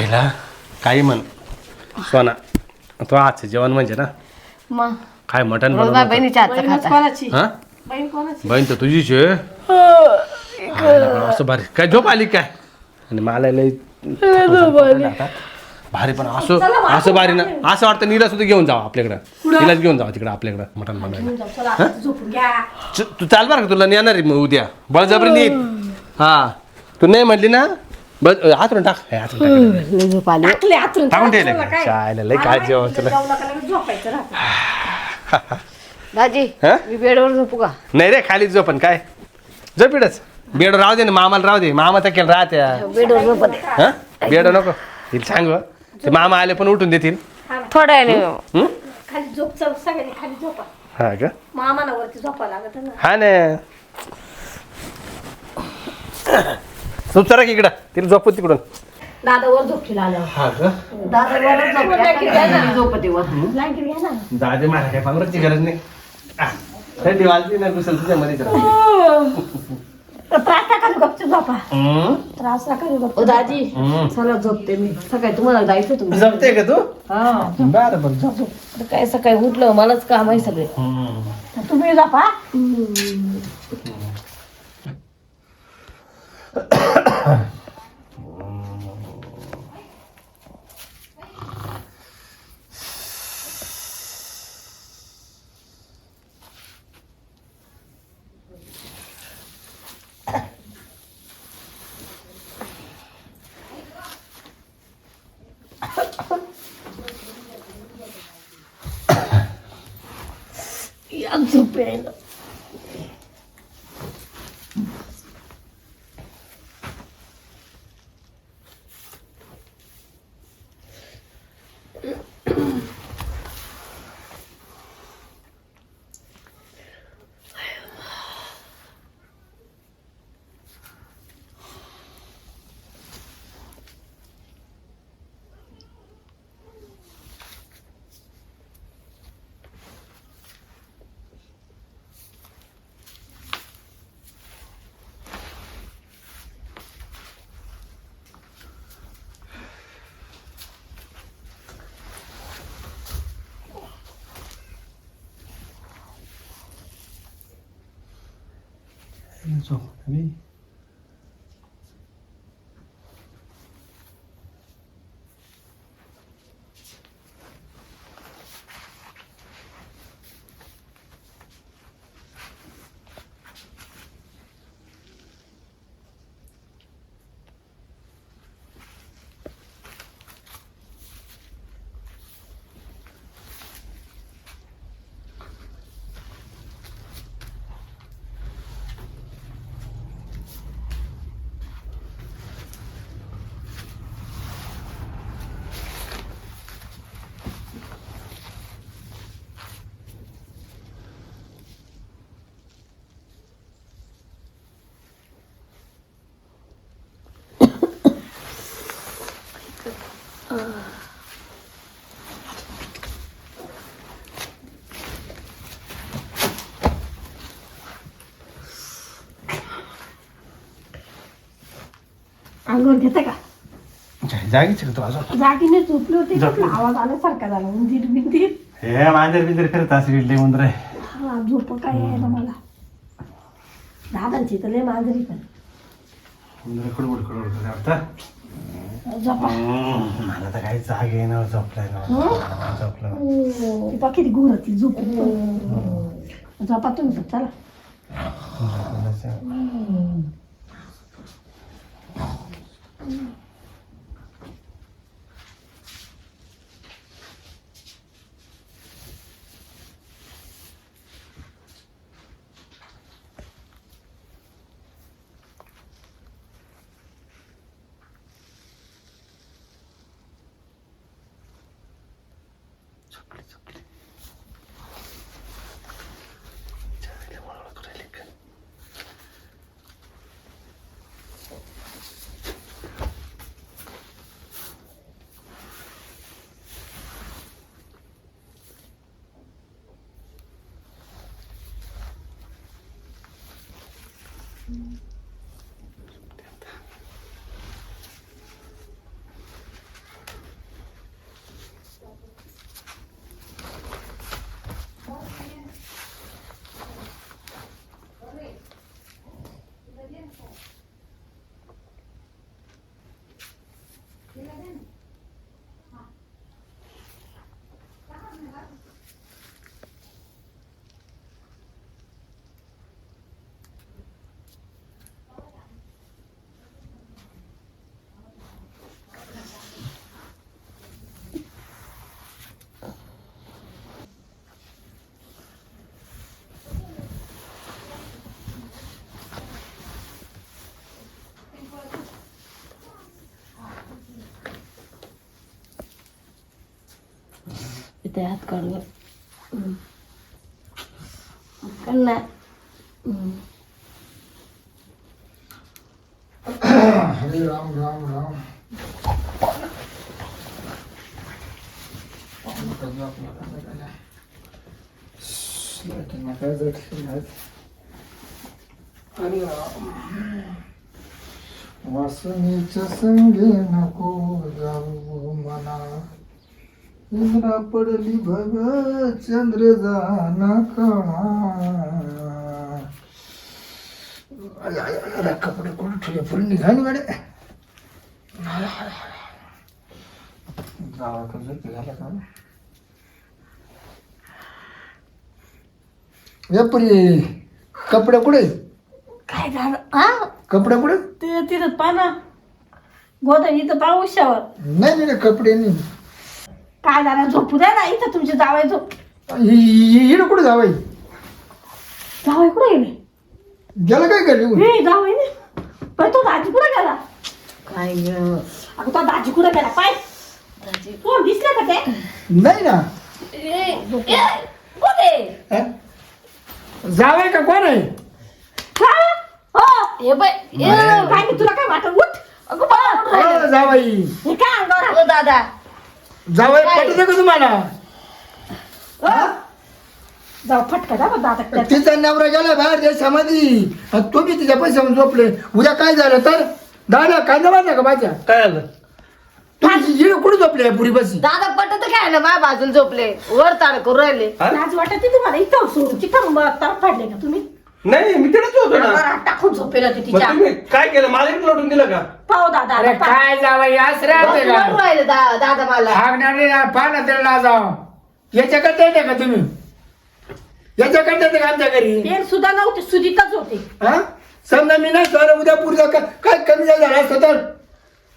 आईला? काही म्हण. सोना तो आजचं जेवण म्हणजे ना? मग? काय मटण रोज बनवलं बहिणीच्या हातचं बहीणच खाता. कोणाची? हा? बहीण कोणाची? बहीण तर तुझीच आहे. आईला पण असं भारी. काय झोप आली काय? आणि मला लय आता. भारी पण असं असं भारी ना. असं वाटतं नीला सुद्धा घेऊन जावं आपल्याकडं. नीलाच घेऊन जावं तिकडं आपल्याकडं मटण बनवायला. चला आता झोपून घ्या. च- तू चाल बरं का तुला नेणार आहे मग उद्या. बळजबरी नीट. हा. तू नाही म्हणली ना? बस हातून टाक. हे हातून टाक. लय झोप आली टाकले आतून टाकून ठेवले? चायला लय तुला. झोपायचं राहतं. दाजी हा? मी बेडवर झोपू का? नाही रे खाली झोपन. काय? झोपिडच बेड राहू दे ना मामाला राहू दे. मामा तर केलं राहत्या बेडवर झोपत आहे. हा? बेड नको. हिला सांग बरं. ते मामा आले पण उठून देतील. थोड्या वेळाने. हं? खाली झोप चल सगळ्यांनी खाली झोपा. हा का? मामाना वरती झोपा लागत ना. हा ना. तू चला की इकडं. तिला झोपू तिकडून. दादा वर झोपतील आल्यावर. हा दादा वरच झोपते झोपते वर. ब्लँकेट घ्या ना. दादे मला काय पांघराची गरज नाही. आ, थंडी वाजली ना घुसल तुझ्यामध्ये त्रास नका देऊ, गपचूप झोपा. त्रास नका देऊ, ओ चला झोपते मी. सकाळी तुम्हाला जायचं तुम्ही जमते का तू? हा. बरं बरं झोप. काय सकाळी उठलं मलाच काम आहे सगळे. झोपा. तुम्ही झोपा. या झोप यायला अंगावर घेते का? जागीच का तू अजून? जागीने झोपले होते? झोपले. आवाज आल्यासारखा झाला उंदीर बिंदीर. हे मांजर बिंजर करत असेल लय उंदर आहे हा झोप काय यायला मला. दादांची तर लय मांजरी पण. उंदर कडबड कडबड करता झोपा मला तर काही जाग येणार झोपलाय ना झोपलं. ती पा किती घोर होती झोप झोपा तुम्ही चला. झोपले झोपले इथे हात काढून. हम्म. काढ ना हम्म. हरे राम राम राम. वासनीच्या संगे नको जाऊ मना इंद्रा पडली भग चंद्र जाना कळा. अरे, कपडे कोण ठेवले? फुल निघाली गाडी व्यापारी कपडे कुठे? काय झालं? हा कपडे कुठे? ते तिथं पाना. गोदा इथं पाऊशावर नाही नाही नाही, कपडे नाही. काय झालं? झोपू द्या ना इथं तुमचे जावाय झोप. हिड कुठे जावाई जावाय कुठे गेले? गेला काय हे जावाय ना पण तो दाजी कुठे गेला? काय अगं तो दाजी कुठे गेला? पाय. दाजी. कोण दिसला का ते? नाही ना. ए, ए, कोण आहे? हा? जावाई का? कोण आहे? हो, हे. बाय, ए, काय तुला काय वाटत? उठ. अगं. हो, जावाई. हे काय अंगावर आलं, दादा. जावाई पटत का तुम्हाला? हो. जाऊ फटका जा बा. तिचा नवरा गेला बाहेर देशामध्ये. आणि तुम्ही तिच्या पैशावर झोपले. उद्या काय झालं तर? दादा कांदा मारला का माझ्या? काय आलं तुम्ही हिड कुठे झोपले पुरी बसी दादा पटत काय ना माझ्या बाजूला झोपले. वर ताड करू राहिले. हा? लाज वाटते तुम्हाला? इथं सोडून तिथं तर फाडले का तुम्ही? नाही मी तिकडेच होतो ना. टाकून झोपेल होते मग तिच्या. तुम्ही काय केलं? मला इकडे लोटून दिलं का? पाहू दादा अरे आता पाह. काय जावाई असं राहते का करू राहिले दा- दादा मला. हागणारे ना पाना त्याला जाव याच्याकडे का तुम्ही? याच्याकडे येते का आमच्या घरी? पेन सुद्धा नव्हते सुजितच होते. हा? समजा मी नाही सर उद्या पुढचा काय कमी झालं असतं तर?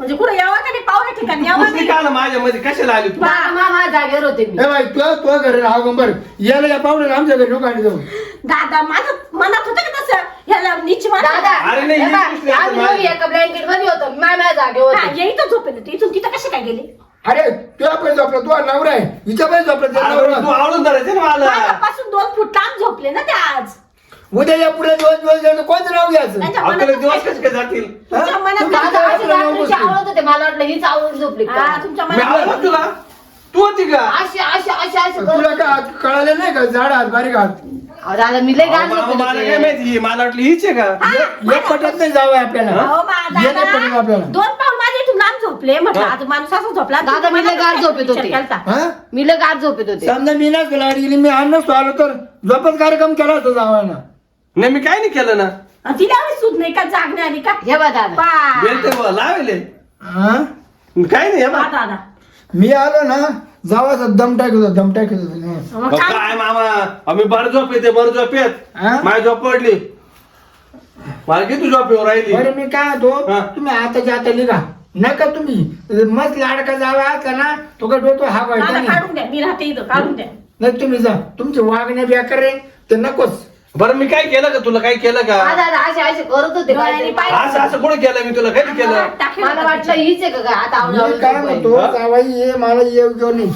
म्हणजे कुठे यावं का नाही पाहुणे ठिकाणी यावं कुठली नाही. का माझ्या मध्ये कशाला आली तू? मा- मा- मा जागेवर होते मी. ए बाई तुझ्या तुझ्या घरी राहा गंबर याला या पाहुणे आमच्या घरी नको आणि जाऊ. दादा माझं मनात होतं दादा अरे नाही, हे बघ, दुसरी आम्ही आता दोघी एका ब्लँकेटमध्ये होतो माय माझ्या जागेवर होते. इथं झोपेल होते इथून तिथं कसे काय गेले? अरे तुझ्या पण झोपला तुझा नवरा आहे. हिच्या पण झोपला तुझा अरे तू आवडून धरायचं ना मला. माझ्यापासून दोन फूट लांब झोपले ना ते आज. उद्या या पुढे दोन दिवस जाणं कोणतं नाव घ्यायचं? त्यांच्या आपल्याला मनात दिवस कसे काय जातील? तुमच्या मनात तुम्ही दादा काय? अशी आपलं नाव रात्रीची बसते? आवडत होते मला वाटलं हीच आवडून झोपली. का? हा, तुमच्या मी मनात आवडलं तुला? तू होती का? अशी अशी अशी अशी तुला काय कळालं नाही का? झाड हात बारीक हात अहो, दादा मी लय गाण मला काय मला वाटलं हीच आहे का? पटत नाही जावं आपल्याला. अहो, मा- नाही पटत दादा, आपल्याला. दोन पाऊल माझे इथून लांब झोपले. म्हटलं हा. आता माणूस असं झोपला दादा, मी लय गाढ झोपेत होते. विचार केलता. हा? मी लय गाठ झोपेत होते. समजा मी ना तुला गेली मी अन्न नसतो आलो तर झोपत कार्यक्रम केला होता जावायला. नाही मी काय नाही केलं ना. आणि तिला आम्ही नाही का जागणे आली का? हे बा दादा. पा. गेलते बुवा, लावले. हा? काय नाही हे. पा दादा. मी आलो ना जावाचा दम टाकत होता दम टाकत होता मग काय? काय मामा आम्ही बरं झोप येते बरं झोप येत. हा? माझी झोप पडली. मला किती झोप येऊ राहिली? बरं मी काय होतो हा. तुम्ही आताच्या आता निघा. नका तुम्ही. मस्त लाडका जावा असला ना तो का डोतो हा नाही. काढून द्या मी राहते इथं काढून द्या. नाही तुम्ही जा. तुमचे वागणे बेकार आहे ते नकोच बरं मी काय केलं का तुला काय केलं का असे असे करत होते डोळ्यांनी काहीतरी. पाहिलं. असं असं कुठं केलं मी तुला कधी केलं मला वाटलं हीच आहे का काय आता आवडून मी आवडून काय झोपायला. म्हणतो हा? जावाई ये मला येऊ घेऊन नाही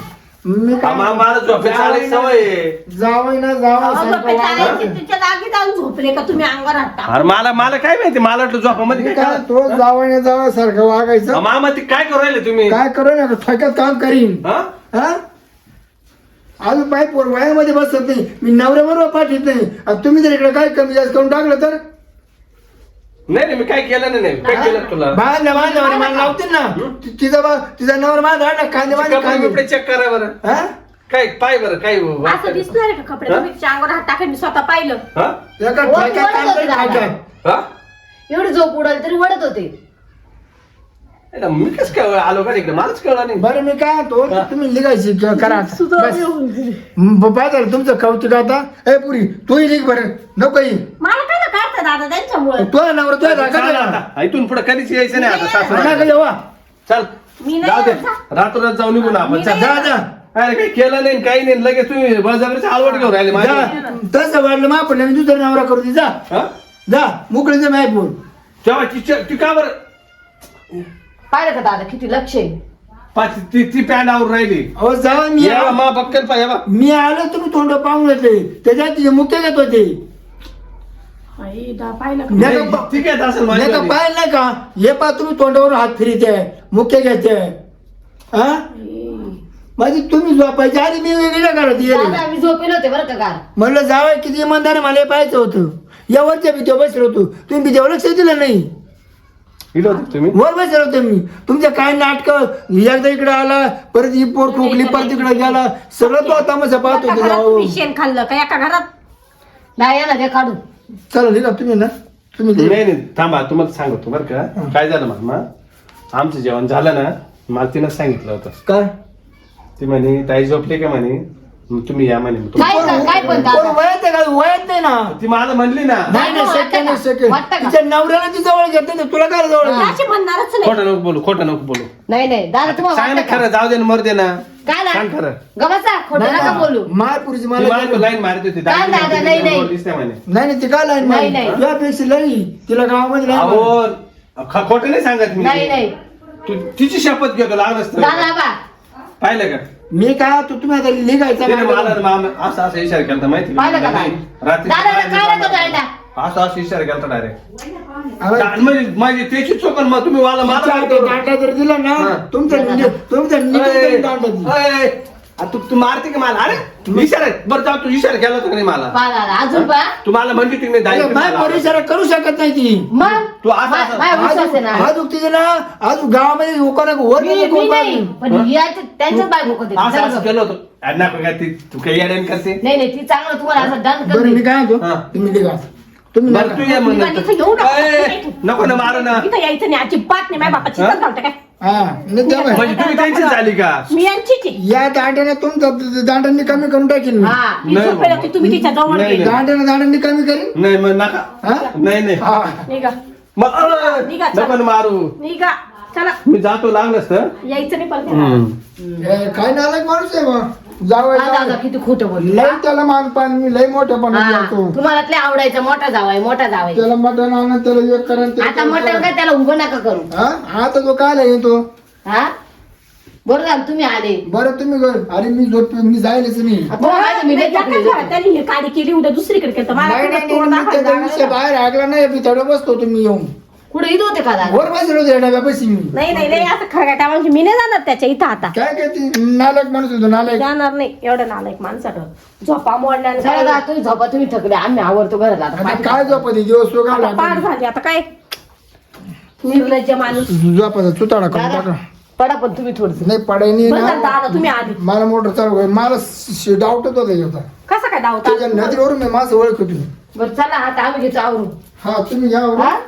मी काय आम्हा- मला झोपेची चालायची सवय आहे. जावाई ना जावा अहो. चालायचे, जागी जाऊन झोपले का तुम्ही अंगावर हात टाकून? अरे मला मला काय माहिती मला वाटलं झोपामध्ये काय काय केलं? तो जावाने जावा सारखं वागायचं मामा ती काय करू राहिले तुम्ही काय करू ना ठोक्यात काम करीन हा? हा अजून बाई पोर वयामध्ये बसत नाही. मी नवऱ्याबरोबर पाठवत नाही. आता तुम्ही जर इकडे काय कमी जास्त करून टाकलं तर? नाही नाही मी काय केलं नाही, नाही. काय केलं तुला? बांधल्या म्हणे मला लावतील ना. ति- तिचा बा तिचा नवर बांधा ना कांदे बांधे कपडे बिपडे कांदे चेक करा बरं. हा? काय पाय बरं काय असं? दिसणार आहे का कपडे हा? तुम्ही अंगावर हात टाकून मी स्वतः पाहिलं. हा? एका ठोक्यात. हा? एवढी झोप उडाली तरी वडत होते. नाही ना, मी कसं काय आलो का मलाच कळलं नाही बरं मी काय तो हा. तुम्ही क- करा बस. म- झालं तुमचं कौतुक आता ए पुरी तूही निघ बरं नको ये मला काय ना काढतं दादा त्यांच्यामुळे तो नवर तो चाल आता. इथून पुढे कधीच यायचं नाही आता सासू चल मी नाही जाऊ दे येणार. रातोरात जाऊ निघून आपण चल जा जा अरे काही केलं नाही काही नाही लगेच तुम्ही बळजबरीची आलवट घेऊन राहिले माझी जा तसं वाटलं मा पडलं मी दुसरा नवरा करू दे जा हा? जा मोकळे जा माय बोल जेव्हा ती ती का बरं पाहिलं का दादा? किती लक्ष आहे? पाच ती ती पॅन्ट आवरून राहिली. अहो जावा मी या मा बक्कल पाय बा. मी आलो तुम्ही तोंड पाहून येते त्याच्यात तिचे मुख्य घेत होते. आई दा पाहिलं का? नाही नाही, का- ठीक आहे असेल नाही का माझी पाहिलं नाही का? हे पा तुम्ही तोंडावर हात फिरिते मुख्य घ्यायचे. हा? आई. माझी तुम्ही झोपायच्या आधी मी वेगळ्या काढत दादा येईल आम्ही झोपेल होते बरं का गार? म्हणलं जावं किती इमानदार आहे, मला हे पाहायचं होतं. या वरच्या भीतीवर बसलो होतो. तुम्ही भीतीवर लक्ष दिलं नाही. तुम्ही? वर बसलो होतो मी. तुमच्या काय नाटक? एकदा इकडे आला परत ही पोर खोकली परत इकडे गेला. सगळं तो तमाशा पाहत एका होतो घरात जावं. तुम्ही शेण खाल्लं का? एका घरात? नाही ना ते काढून चला निघा तुम्ही ना. तुम्ही नाही नाही थांबा तुम्हाला सांगतो बरं का. काय झालं मामा? आमचं जेवण झालं ना. मला तिनं सांगितलं होतं. काय? ती म्हणे ताई झोपली का? म्हणे. मग तुम्ही या म्हणे काय पण वयात आहे का? वयात नाही ना. ती मला म्हणली ना. नाही नाही वाटतं शक्य नाही का? शक्य वाटतं का? तिच्या नवऱ्याला ती जवळ घेत नाही तुला काय जवळ घेत? अशी म्हणणारच नाही. खोटं नको बोलू खोटं नको बोलू. नाही नाही दादा तुम्हाला सांग ना वाटतं खरं जाऊ दे ना मर दे ना. काय सांग ना खरं. गमसा खोटं नाही नका ना. बोलू महापुरुष ती मला मला लाईन मारत होती काय दाजी दादा, म्हणते, नाही, तिला नाही. बोललीच नाही म्हणे. नाही नाही ती काय लाईन नाही. तुझ्यापेक्षा तिला गावामध्ये लाईन मारली. अहो ख- खोटं नाही सांगत मी. नाही नाही. तू तिची शपथ घेतो. दादा बा पाहिलं का? मी काय तू तुम्ही आता लिगायचा तिने मला मामा असं असं इशारा केला माहिती का? पाहिलं का? रात्री दादा, बाहेर काय जायला? असं असं इशारा केला डायरेक्ट म्हणजे माझी त्याची चूक आणि मग तुम्ही मला करू? दांडा जर दिला ना हा. तुमचा नि- तुमचा निघून अय, जाईल दांडा ती. अय, तू तू मारते का मला? अरे इशारा बरं जाऊ तू इशारा केला होता का नाही मला? दादा अजून पा तू मला म्हणली की नाही अरे, दाई बाय पोर इशारा करू शकत नाही ती. मग? तू असं- मा- असं- माझा विश्वास आहे ना? आज उगती ना आज गावामध्ये लोकांना वर मी मी नाही पण याच्या त्यांच्याच बायको होते. असं असं नाही केलं होतं. अरे नको काय ती तू काही येड्यान करते? नाही ती चांगलं तुम्हाला असं डन बरं मी करते काय म्हणतो? हा. तुम्ही निघा. तुम्ही बरं नका. तू ये इथं येऊ नका. म्हणून नको ना मारू ना इथं यायचं नाही अजिबात नाही माझ्या बापाची हा? इज्जत घालतं काय हा नाही द्या बाई. म्हणजे तुम्ही त्यांची झाली का मी यांचीच आहे. या दांड्याने तुमचा दांडांनी कमी करून मी. हा नाही बाबा. होती, तुम्ही तिच्या जवळ नाही, गेले. नाही. दांड्याने दांडांनी कमी करेल नाही मग नका हा नाही नाही हा निघा मग अ, निघा, चला. नको ना मारू निघा चला मी जातो लागलंच तर यायचं नाही परत हम्म. ए, काय नालायक माणूस आहे बा जावं हा, दादा किती खोटं बोल लई त्याला मानपान मी पण तुम्हाला ते आवडायचं मोठा जावाय मोठा जावाय त्याला मटण आणा त्याला एक करा ते आता करा. मटण काय त्याला उभं नका करू. हा? आता तो काय येतो? हा? बरं झालं तुम्ही आले. बरं तुम्ही घर. अरे मी झोप मी जायलाच नाही. तुम्हाला माहिती मी लई त्यांनी हे काडी केली उद्या दुसरीकडे केलं. मला नाही, नाही, नाही, विषय. बाहेर आगला नाही मी थोडं बसतो तुम्ही येऊन. कुठे इथं होते का दादा? वर बसलो होतो डब्यापाशी मी नाही नाही नाही असं खरगाट्या म्हणजे मी नाही जाणार त्याच्या इथं आता. काय काय ती नालायक माणूस होतो नालायक. जाणार नाही. एवढं नालायक माणसाकडं झोपा मोडल्या आणि चला काय- दादा तुम्ही झोपा तुम्ही थकले. आम्ही आवडतो घरात आता. आता काय झोपती दिवस तो आता पार काय झाली. आता काय? निर्लज्ज माणूस. झोपाचा चुताडा करून दादा टाका. पडा पण तुम्ही थोडस. नाही पडायनी बरं झालं ना. दादा तुम्ही आधी. मला मोटर चालू कर. मला डाऊटच होता याचा कसा काय त्याच्या धावता नदीवरून मी माझं ओळख होती. बरं चला आता आम्ही घेतो आवरून. हा तुम्ही घ्या बरं. हा?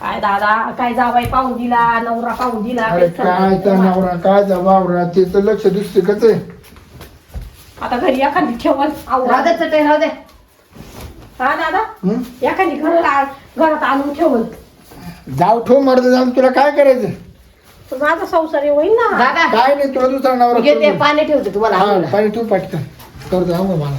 काय दादा काय जावाय पाहून दिला नवरा पाहून दिला अरे काय त्या नवरा काय त्या वावरा त्याचं लक्ष दुसरीकडच आहे आता घरी एखादी ठेवल. राहू दे राहू दे. हा दादा? हं? एखादी घराला घरात आणून ठेवल. जाऊ ठो मरत जाऊन तुला काय करायचं? माझा संसार होईल ना. दादा. काय नाही तुला दुसरा नवरा घेते करून दे. पाणी ठेवते तुम्हाला हा. पाणी तू पटकन. करतो मला.